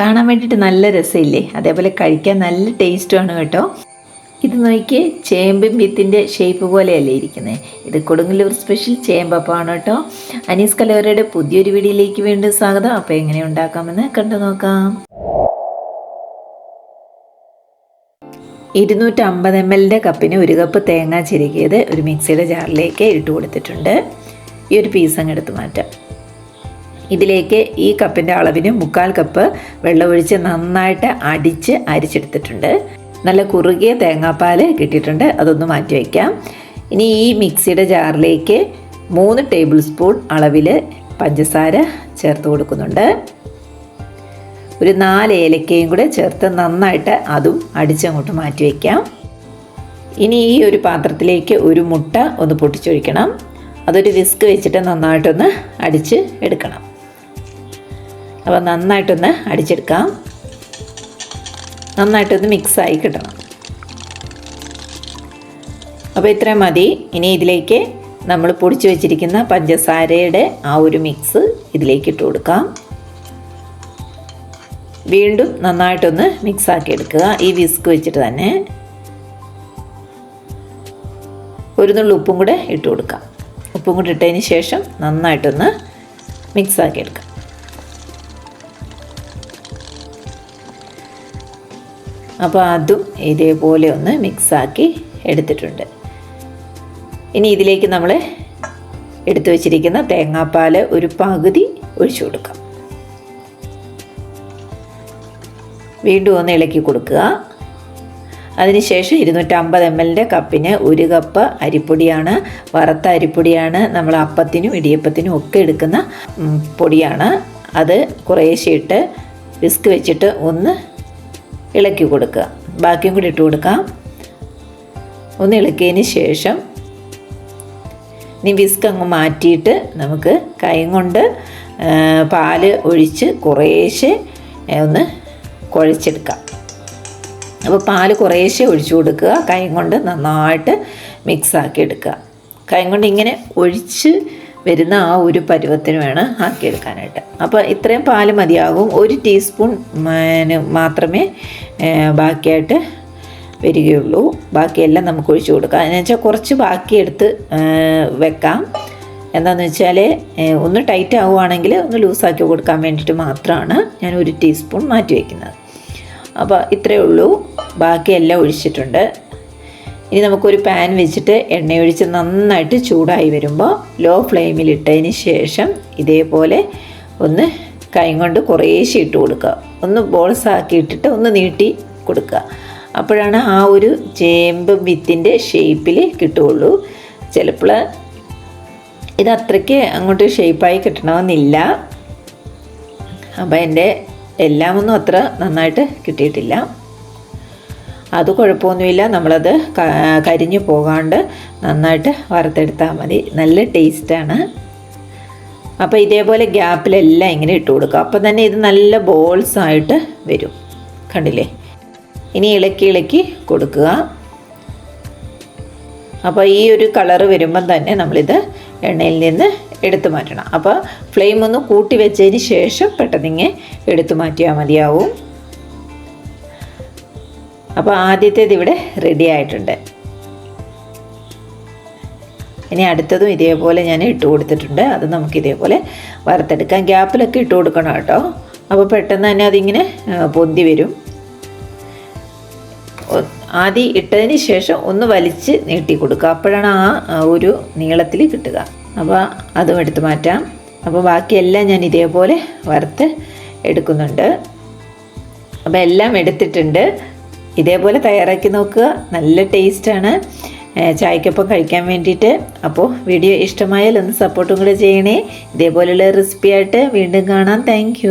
കാണാൻ വേണ്ടിയിട്ട് നല്ല രസമില്ലേ? അതേപോലെ കഴിക്കാൻ നല്ല ടേസ്റ്റുമാണ് കേട്ടോ. ഇത് നോക്കി ചേമ്പും വിത്തിന്റെ ഷേപ്പ് പോലെയല്ലേ ഇരിക്കുന്നത് ഇത് കൊടുങ്ങല്ലൂർ സ്പെഷ്യൽ ചേമ്പപ്പാണ് കേട്ടോ. അനീസ് കലവറയുടെ പുതിയൊരു വീഡിയോയിലേക്ക് വീണ്ടും സ്വാഗതം. അപ്പോൾ എങ്ങനെ ഉണ്ടാക്കാമെന്ന് കണ്ടു നോക്കാം. ഇരുന്നൂറ്റമ്പത് എം എല്ലിന്റെ കപ്പിന് ഒരു കപ്പ് തേങ്ങ ചിരകിയത് ഒരു മിക്സിയുടെ ജാറിലേക്ക് ഇട്ട് കൊടുത്തിട്ടുണ്ട്. ഈ ഒരു പീസ് അങ്ങ് എടുത്ത് മാറ്റാം. ഇതിലേക്ക് ഈ കപ്പിന്റെ അളവിന് മുക്കാൽ കപ്പ് വെള്ളമൊഴിച്ച് നന്നായിട്ട് അടിച്ച് അരിച്ചെടുത്തിട്ടുണ്ട്. നല്ല കുറുകിയ തേങ്ങാപ്പാൽ കിട്ടിയിട്ടുണ്ട്. അതൊന്ന് മാറ്റി വയ്ക്കാം. ഇനി ഈ മിക്സിയുടെ ജാറിലേക്ക് മൂന്ന് ടേബിൾ സ്പൂൺ അളവിൽ പഞ്ചസാര ചേർത്ത് കൊടുക്കുന്നുണ്ട്. ഒരു നാല് ഏലക്കയും കൂടെ ചേർത്ത് നന്നായിട്ട് അതും അടിച്ചങ്ങോട്ട് മാറ്റി വയ്ക്കാം. ഇനി ഈ ഒരു പാത്രത്തിലേക്ക് ഒരു മുട്ട ഒന്ന് പൊട്ടിച്ചൊഴിക്കണം. അതൊരു വിസ്ക് വെച്ചിട്ട് നന്നായിട്ടൊന്ന് അടിച്ച് എടുക്കണം. അപ്പോൾ നന്നായിട്ടൊന്ന് അടിച്ചെടുക്കാം. നന്നായിട്ടൊന്ന് മിക്സായി കിട്ടണം. അപ്പോൾ ഇത്രയും മതി. ഇനി ഇതിലേക്ക് നമ്മൾ പൊടിച്ചു വെച്ചിരിക്കുന്ന പഞ്ചസാരയുടെ ആ ഒരു മിക്സ് ഇതിലേക്ക് ഇട്ട് കൊടുക്കാം. വീണ്ടും നന്നായിട്ടൊന്ന് മിക്സാക്കി എടുക്കുക. ഈ വിസ്ക് വെച്ചിട്ട് തന്നെ ഒരു നുള്ളി ഉപ്പും കൂടെ ഇട്ട് കൊടുക്കാം. ഉപ്പും കൂടെ ഇട്ടതിന് ശേഷം നന്നായിട്ടൊന്ന് മിക്സാക്കി എടുക്കാം. അപ്പോൾ അതും ഇതേപോലെ ഒന്ന് മിക്സാക്കി എടുത്തിട്ടുണ്ട്. ഇനി ഇതിലേക്ക് നമ്മൾ എടുത്തു വച്ചിരിക്കുന്ന തേങ്ങാപ്പാൽ ഒരു പകുതി ഒഴിച്ചു കൊടുക്കാം. വീണ്ടും ഒന്ന് ഇളക്കി കൊടുക്കുക. അതിനുശേഷം ഇരുന്നൂറ്റമ്പത് എം എല്ലിന്റെ കപ്പിന് ഒരു കപ്പ് അരിപ്പൊടിയാണ് വറുത്ത അരിപ്പൊടിയാണ് നമ്മൾ അപ്പത്തിനും ഇടിയപ്പത്തിനും ഒക്കെ എടുക്കുന്ന പൊടിയാണ്. അത് കുറേശ്ശെ ഇട്ട് വിസ്ക് വെച്ചിട്ട് ഒന്ന് ഇളക്കി കൊടുക്കുക. ബാക്കിയും കൂടി ഇട്ട് കൊടുക്കാം. ഒന്ന് ഇളക്കിയതിന് ശേഷം ഇനി വിസ്ക് അങ്ങ് മാറ്റിയിട്ട് നമുക്ക് കൈ കൊണ്ട് പാൽ ഒഴിച്ച് കുറേശ്ശെ ഒന്ന് കുഴച്ചെടുക്കാം. അപ്പോൾ പാൽ കുറേശ്ശെ ഒഴിച്ചു കൊടുക്കുക. കൈ കൊണ്ട് നന്നായിട്ട് മിക്സാക്കി എടുക്കുക. കൈ കൊണ്ട് ഇങ്ങനെ ഒഴിച്ച് വരുന്ന ആ ഒരു പരുവത്തിന് വേണം ആക്കിയെടുക്കാനായിട്ട് അപ്പോൾ ഇത്രയും പാൽ മതിയാകും. ഒരു ടീസ്പൂൺ മാത്രമേ ബാക്കിയായിട്ട് വരികയുള്ളൂ. ബാക്കിയെല്ലാം നമുക്ക് ഒഴിച്ചു കൊടുക്കാം. എന്ന് വെച്ചാൽ കുറച്ച് ബാക്കിയെടുത്ത് വെക്കാം. എന്താണെന്ന് വെച്ചാൽ ഒന്ന് ടൈറ്റ് ആവുകയാണെങ്കിൽ ഒന്ന് ലൂസാക്കി കൊടുക്കാൻ വേണ്ടിയിട്ട് മാത്രമാണ് ഞാൻ ഒരു ടീസ്പൂൺ മാറ്റി വയ്ക്കുന്നത് അപ്പോൾ ഇത്രയേ ഉള്ളൂ. ബാക്കിയെല്ലാം ഒഴിച്ചിട്ടുണ്ട്. ഇനി നമുക്കൊരു പാൻ വെച്ചിട്ട് എണ്ണയൊഴിച്ച് നന്നായിട്ട് ചൂടായി വരുമ്പോൾ ലോ ഫ്ലെയിമിൽ ഇട്ടതിന് ശേഷം ഇതേപോലെ ഒന്ന് കൈ കൊണ്ട് കുറേശ്ശെ ഇട്ട് കൊടുക്കുക. ഒന്ന് ബോൾസ് ആക്കി ഇട്ടിട്ട് ഒന്ന് നീട്ടി കൊടുക്കുക. അപ്പോഴാണ് ആ ഒരു ചേമ്പ് വിത്തിന്റെ ഷേപ്പിൽ കിട്ടുകയുള്ളൂ. ചിലപ്പോൾ ഇത് അത്രയ്ക്ക് അങ്ങോട്ട് ഷേപ്പായി കിട്ടണമെന്നില്ല. അപ്പോൾ എന്റെ എല്ലാമൊന്നും അത്ര നന്നായിട്ട് കിട്ടിയിട്ടില്ല. അത് കുഴപ്പമൊന്നുമില്ല. നമ്മളത് കരിഞ്ഞു പോകാണ്ട് നന്നായിട്ട് വറുത്തെടുത്താൽ മതി. നല്ല ടേസ്റ്റാണ് അപ്പോൾ ഇതേപോലെ ഗ്യാപ്പിലെല്ലാം ഇങ്ങനെ ഇട്ട് കൊടുക്കുക. അപ്പോൾ തന്നെ ഇത് നല്ല ബോൾസ് ആയിട്ട് വരും. കണ്ടില്ലേ? ഇനി ഇളക്കി ഇളക്കി കൊടുക്കുക. അപ്പോൾ ഈ ഒരു കളറ് വരുമ്പം തന്നെ നമ്മളിത് എണ്ണയിൽ നിന്ന് എടുത്തു മാറ്റണം. അപ്പോൾ ഫ്ലെയിം ഒന്ന് കൂട്ടി വെച്ചതിന് ശേഷം പെട്ടെന്നിങ്ങ് എടുത്തു മാറ്റിയാൽ മതിയാവും. അപ്പോൾ ആദ്യത്തേത് ഇവിടെ റെഡി ആയിട്ടുണ്ട്. ഇനി അടുത്തതും ഇതേപോലെ ഞാൻ ഇട്ട് കൊടുത്തിട്ടുണ്ട്. അത് നമുക്ക് ഇതേപോലെ വറുത്തെടുക്കാം. ഗ്യാപ്പിലൊക്കെ ഇട്ട് കൊടുക്കണം കേട്ടോ. അപ്പോൾ പെട്ടെന്ന് തന്നെ അതിങ്ങനെ പൊന്തി വരും. ആദ്യം ഇട്ടതിന് ശേഷം ഒന്ന് വലിച്ച് നീട്ടി കൊടുക്കുക. അപ്പോഴാണ് ആ ഒരു നീളത്തിൽ കിട്ടുക. അപ്പോൾ അതും എടുത്ത് മാറ്റാം. അപ്പോൾ ബാക്കിയെല്ലാം ഞാൻ ഇതേപോലെ വറുത്ത് എടുക്കുന്നുണ്ട്. അപ്പോൾ എല്ലാം എടുത്തിട്ടുണ്ട്. ഇതേപോലെ തയ്യാറാക്കി നോക്കുക. നല്ല ടേസ്റ്റാണ്. ചായക്കൊപ്പം കഴിക്കാൻ വേണ്ടിയിട്ട്. അപ്പോൾ വീഡിയോ ഇഷ്ടമായാൽ ഒന്ന് സപ്പോർട്ടും കൂടെ ചെയ്യണേ. ഇതേപോലെയുള്ള റെസിപ്പി ആയിട്ട് വീണ്ടും കാണാം. താങ്ക്